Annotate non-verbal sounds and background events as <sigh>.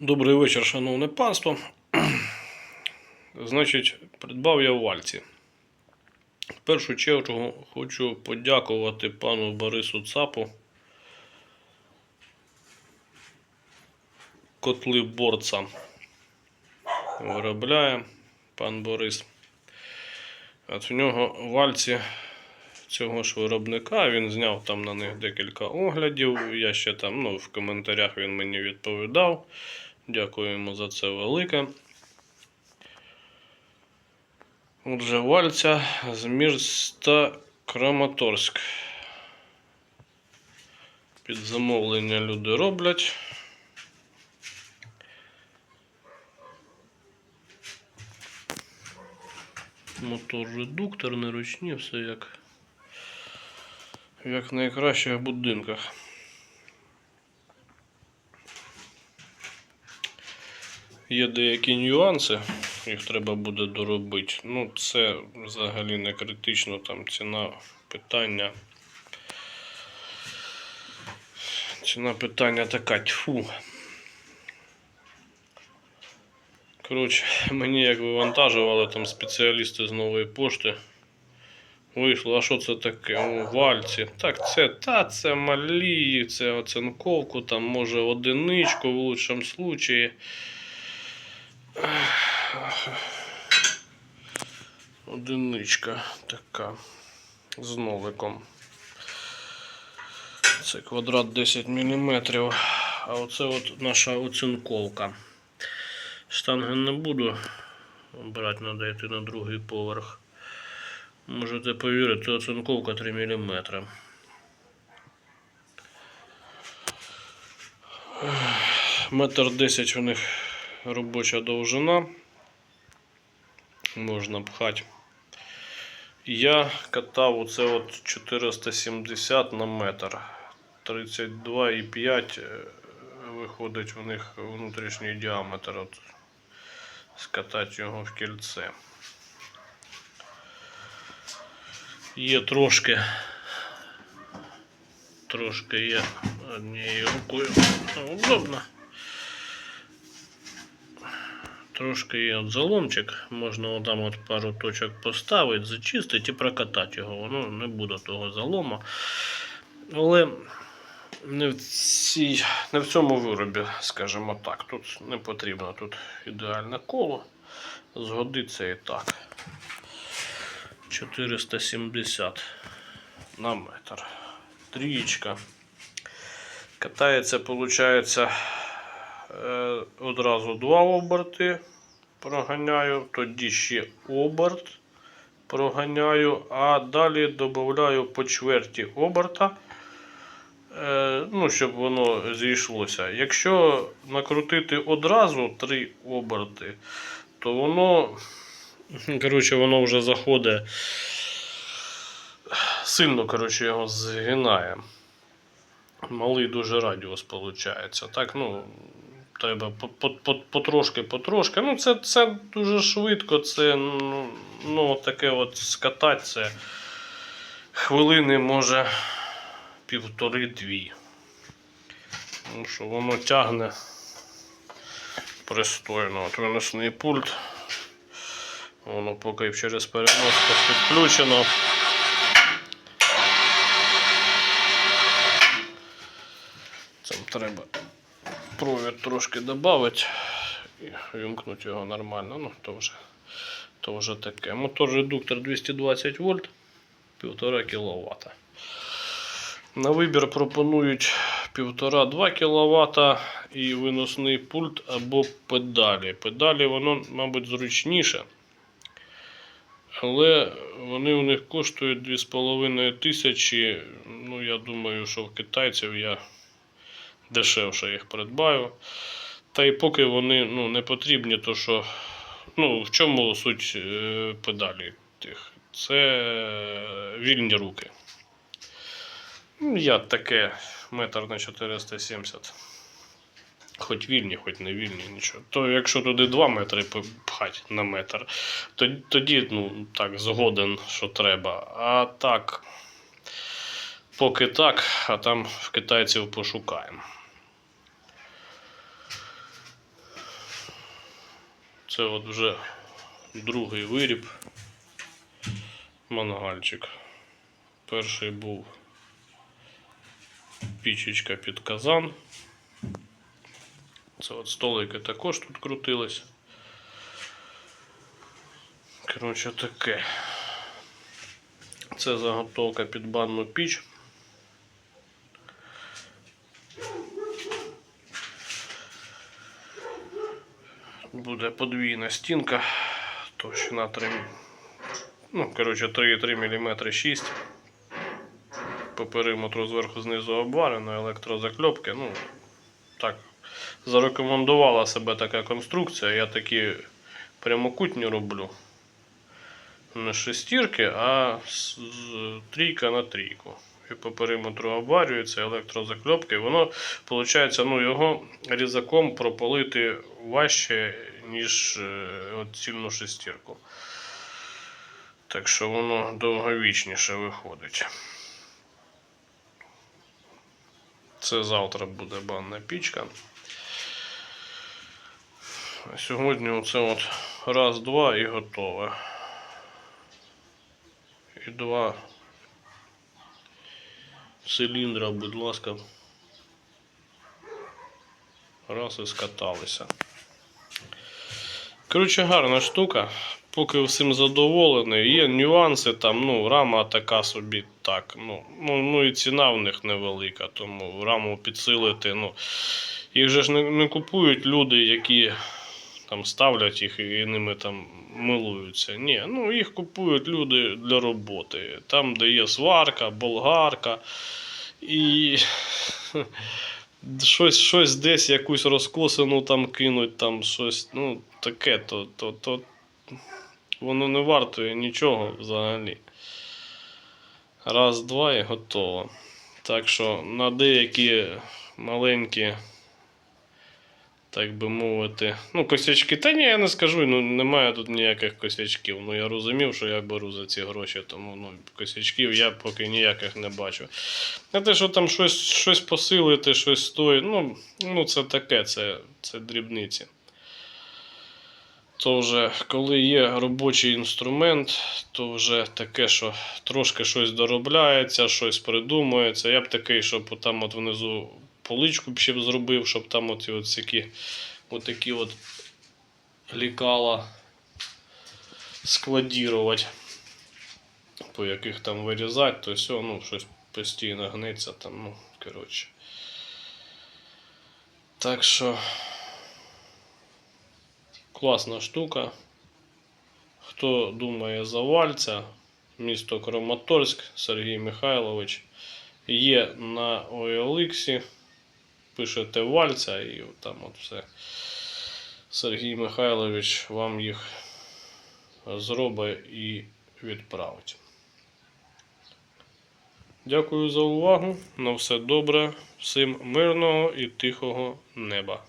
Добрий вечір, шановне панство. Значить, придбав я вальці. В першу чергу хочу подякувати пану Борису Цапу. Котли борца виробляє пан Борис. От в нього вальці цього ж виробника. Він зняв там на них декілька оглядів. Я ще там, ну, в коментарях він мені відповідав. Дякую йому за це велике. Отже, вальця з міста Краматорськ. Під замовлення люди роблять. Мотор редуктор, неручні, все як, як в найкращих будинках. Є деякі нюанси, їх треба буде доробити. Ну, це взагалі не критично, там ціна питання. Ціна питання така тьфу. Коротше, мені як вивантажували там спеціалісти з нової пошти. Вийшло, а що це таке? О, вальці. Так, це та це малі, це оцинковку, там може одиничку в лучшому случаї. Одиничка така з ноликом. Це квадрат 10 мм. А оце от наша оцинковка. Штанги не буду брати, треба йти на другий поверх. Можете повірити, оцинковка 3 мм. Метр 10 у них робоча довжина. Можна пхати. Я катав оце от 470 на метр. 32,5 е, виходить у них внутрішній діаметр. От, скатати його в кільце. Є трошки. Трошки є однією рукою. Удобно. Трошки є от заломчик, можна отам от пару точок поставити, зачистити і прокатати його. Воно не буде того залома. Але не в, цій, не в цьому виробі, скажімо так. Тут не потрібно тут ідеальне коло. Згодиться і так. 470 на метр. Трієчка. Катається, виходить, Е, одразу два оберти проганяю, тоді ще оберт проганяю, а далі додаю по чверті оберта, е, ну, щоб воно зійшлося. Якщо накрутити одразу три оберти, то воно, коротше, воно вже заходить, сильно коротше, його згинає. Малий дуже радіус виходить. Так, ну, треба потрошки, потрошки. Ну, це це дуже швидко. Це ну, ну, таке от скатати це хвилини може півтори-дві. Тому що воно тягне пристойно. От виносний пульт. Воно поки через переноску підключено. Цим треба провід трошки додати і вимкнути його нормально. Ну, то вже, то вже таке. Мотор редуктор 220 вольт 1,5 кВт. На вибір пропонують 1,5-2 кВт і виносний пульт або педалі. Педалі воно, мабуть, зручніше. Але вони у них коштують 2,5 тисячі. Ну, я думаю, що в китайців я дешевше їх придбаю. Та й поки вони ну, не потрібні, то що ну, в чому суть е, педалі тих? Це вільні руки. Я таке метр на 470. Хоч вільні, хоч не вільні, нічого. То якщо туди 2 метри пхати на метр, то, тоді ну, так, згоден, що треба. А так, поки так, а там в китайців пошукаємо. Це от вже другий виріб. Мангальчик. Перший був пічечка під казан. Це от столики також тут крутились. Коротше таке. Це заготовка під банну піч. Буде подвійна стінка, товщина 3, ну, коротше, 3,3 мм 6. По периметру зверху знизу обварено, електрозакльопки. Ну, так, зарекомендувала себе така конструкція. Я такі прямокутні роблю. Не шестірки, а трійка на трійку. І по периметру обварюється електрозакльопки. Воно, виходить, ну, його різаком пропалити важче, ніж е, цільну шестірку. Так що воно довговічніше виходить. Це завтра буде банна пічка. Сьогодні оце от раз, два і готове. І два циліндра, будь ласка. Раз і скаталися. Коротше, гарна штука. Поки всім задоволений. Є нюанси, там, ну, рама така собі так. Ну, ну, ну і ціна в них невелика, тому раму підсилити. Ну, їх же ж не, не купують люди, які там ставлять їх і ними там милуються. Ні, ну їх купують люди для роботи. Там, де є сварка, болгарка і <laughs> щось, щось десь якусь розкосину там кинуть, там щось, ну, таке, то, то, то воно не вартує нічого взагалі. Раз, два і готово. Так що на деякі маленькі, так би мовити, ну, косячки. Та ні, я не скажу, ну немає тут ніяких косячків. Ну я розумів, що я беру за ці гроші, тому ну, косячків я поки ніяких не бачу. А те, що там щось, щось посилити, щось стоїть, ну, ну це таке, це, це дрібниці. То вже коли є робочий інструмент, то вже таке, що трошки щось доробляється, щось придумується. Я б такий, щоб там от внизу поличку б ще б зробив, щоб там от, всякі от такі от лікала складірувати, по яких там вирізати, то все, ну, щось постійно гниться там, ну, коротше. Так що класна штука. Хто думає за вальця, місто Краматорськ, Сергій Михайлович. Є на OLX, пишете вальця і там от все. Сергій Михайлович вам їх зробить і відправить. Дякую за увагу. На все добре. Всім мирного і тихого неба.